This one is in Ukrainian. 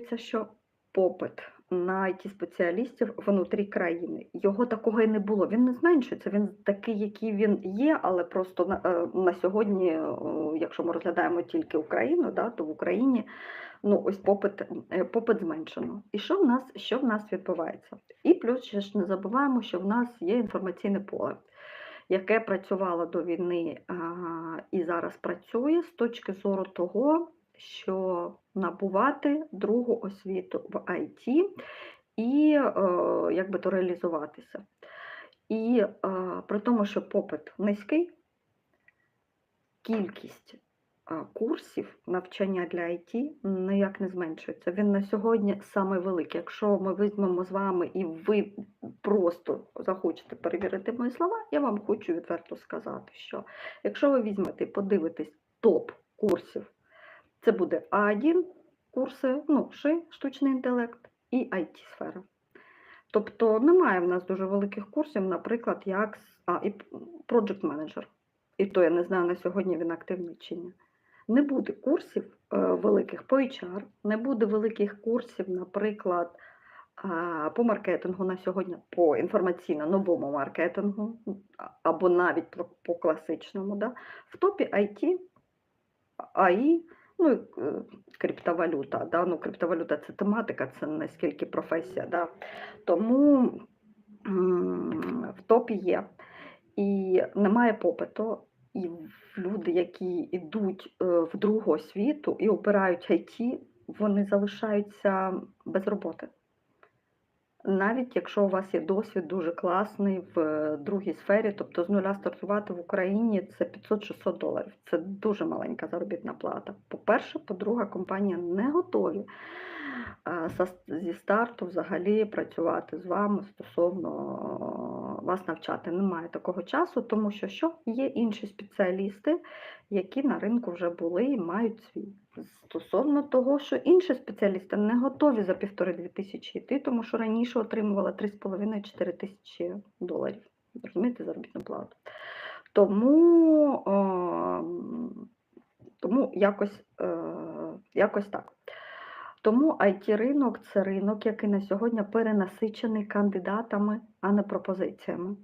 зменшується що попит на it спеціалістів внутрі країни. Його такого і не було. Він не зменшується. Він такий, який він є, але просто на, е, на сьогодні, е, якщо ми розглядаємо тільки Україну, да, то в Україні ну ось попит, е, попит зменшено. І що в нас, що в нас відбувається? І плюс ще ж не забуваємо, що в нас є інформаційне поле, яке працювало до війни а, і зараз працює з точки зору того, що набувати другу освіту в IT і е, як би то реалізуватися. І е, при тому, що попит низький, кількість а, курсів навчання для IT ніяк не зменшується. Він на сьогодні саме великий. Якщо ми візьмемо з вами і ви просто захочете перевірити мої слова, я вам хочу відверто сказати, що якщо ви візьмете і подивитесь топ курсів, це буде А1 курси, ну, ШИ, штучний інтелект і IT-сфера. Тобто немає в нас дуже великих курсів, наприклад, як а, і Project Manager. І то я не знаю на сьогодні він активний чи ні. Не буде курсів е, великих по HR, не буде великих курсів, наприклад, а, по маркетингу на сьогодні, по інформаційно-новому маркетингу, або навіть по, по класичному. Да? В топі IT, АІ, ну і е, криптовалюта. Да? Ну, криптовалюта це тематика, це наскільки професія. Да? Тому в топі є. І немає попиту, і люди, які йдуть е, в другу освіту і обирають IT, вони залишаються без роботи. Навіть якщо у вас є досвід дуже класний в е, другій сфері, тобто з нуля стартувати в Україні це 500-600 доларів. Це дуже маленька заробітна плата. По-перше, по-друге, компанія не готові е, зі старту взагалі працювати з вами стосовно вас навчати. Немає такого часу, тому що що є інші спеціалісти, які на ринку вже були і мають свій. Стосовно того, що інші спеціалісти не готові за півтори-дві тисячі йти, тому що раніше отримувала 3,5-4 тисячі доларів. Розумієте, заробітну плату. Тому, е, тому якось, е, якось так. Тому it ринок це ринок, який на сьогодні перенасичений кандидатами, а не пропозиціями.